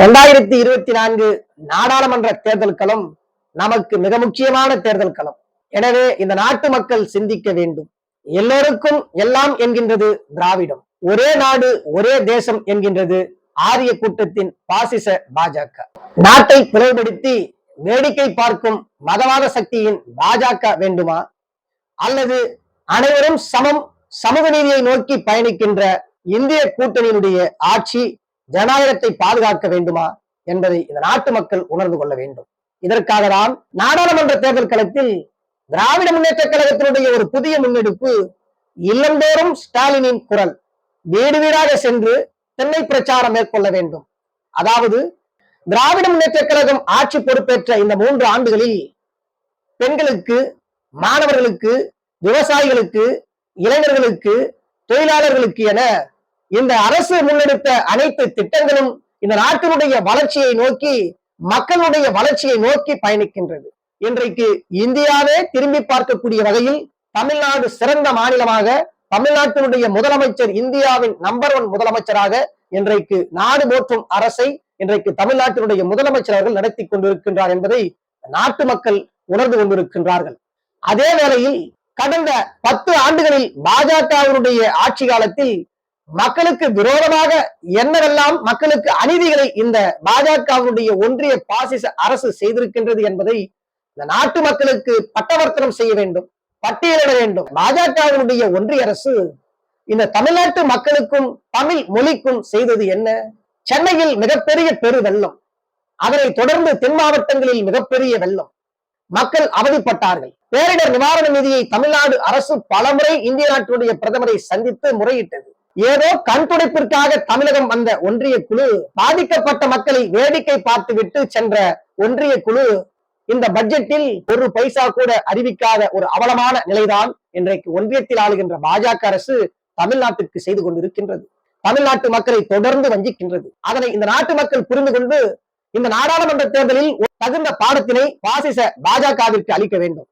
ரெண்டாயிரத்தி இருபத்தி நான்கு நாடாளுமன்ற தேர்தல் களம் நமக்கு மிக முக்கியமான தேர்தல் களம் எனவே இந்த நாட்டு மக்கள் சிந்திக்க வேண்டும். எல்லோருக்கும் எல்லாம் என்கின்றது திராவிடம். ஒரே நாடு ஒரே தேசம் என்கின்றது ஆரிய கூட்டத்தின் பாசிச பாஜக. நாட்டை பிளவுபடுத்தி வேடிக்கை பார்க்கும் மதவாத சக்தியின் பாஜக வேண்டுமா? அல்லது அனைவரும் சமம் சமூக நீதியை நோக்கி பயணிக்கின்ற இந்திய கூட்டணியினுடைய ஆட்சி ஜனநாயகத்தை பாதுகாக்க வேண்டுமா என்பதை இந்த நாட்டு மக்கள் உணர்ந்து கொள்ள வேண்டும். இதற்காக தான் நாடாளுமன்ற தேர்தல் களத்தில் திராவிட முன்னேற்ற கழகத்தினுடைய ஒரு புதிய முன்னெடுப்பு இல்லந்தோறும் ஸ்டாலினின் குரல் வீடு வீடாக சென்று தென்னை பிரச்சாரம் மேற்கொள்ள வேண்டும். அதாவது திராவிட முன்னேற்ற கழகம் ஆட்சி பொறுப்பேற்ற இந்த மூன்று ஆண்டுகளில் பெண்களுக்கு மாணவர்களுக்கு விவசாயிகளுக்கு இளைஞர்களுக்கு தொழிலாளர்களுக்கு என இந்த அரசு முன்னெடுத்த அனைத்து திட்டங்களும் இந்த நாட்டினுடைய வளர்ச்சியை நோக்கி மக்களுடைய வளர்ச்சியை நோக்கி பயணிக்கின்றது. இன்றைக்கு இந்தியாவே திரும்பி பார்க்கக்கூடிய வகையில் தமிழ்நாடு சிறந்த மாநிலமாக தமிழ்நாட்டினுடைய முதலமைச்சர் இந்தியாவின் நம்பர் ஒன் முதலமைச்சராக இன்றைக்கு நாடு போற்றும் அரசை இன்றைக்கு தமிழ்நாட்டினுடைய முதலமைச்சர் அவர்கள் நடத்தி கொண்டிருக்கின்றார் என்பதை நாட்டு மக்கள் உணர்ந்து கொண்டிருக்கின்றார்கள். அதே வேளையில் கடந்த பத்து ஆண்டுகளில் பாஜகவினுடைய ஆட்சி காலத்தில் மக்களுக்கு விரோதமாக என்னவெல்லாம் மக்களுக்கு அநீதிகளை இந்த பாஜகவுடைய ஒன்றிய பாசிச அரசு செய்திருக்கின்றது என்பதை இந்த நாட்டு மக்களுக்கு பட்டவர்த்தனம் செய்ய வேண்டும் பட்டியலிட வேண்டும். பாஜகவுடைய ஒன்றிய அரசு இந்த தமிழ்நாட்டு மக்களுக்கும் தமிழ் மொழிக்கும் செய்தது என்ன? சென்னையில் மிகப்பெரிய பெரு வெள்ளம் அதனை தொடர்ந்து தென் மாவட்டங்களில் மிகப்பெரிய வெள்ளம். மக்கள் அவதிப்பட்டார்கள். பேரிடர் நிவாரண நிதியை தமிழ்நாடு அரசு பலமுறை இந்திய நாட்டினுடைய பிரதமரை சந்தித்து முறையிட்டது. ஏதோ கண் துடைப்பிற்காக தமிழகம் வந்த ஒன்றிய குழு பாதிக்கப்பட்ட மக்களை வேடிக்கை பார்த்துவிட்டு சென்ற ஒன்றிய குழு இந்த பட்ஜெட்டில் ஒரு பைசா கூட அறிவிக்காத ஒரு அவலமான நிலைதான் இன்றைக்கு ஒன்றியத்தில் ஆளுகின்ற பாஜக அரசு தமிழ்நாட்டிற்கு செய்து கொண்டிருக்கின்றது. தமிழ்நாட்டு மக்களை தொடர்ந்து வஞ்சிக்கின்றது. அதனை இந்த நாட்டு மக்கள் புரிந்து கொண்டு இந்த நாடாளுமன்ற தேர்தலில் ஒரு தகுந்த பாடத்தினை பாசிச பாஜகவிற்கு அளிக்க வேண்டும்.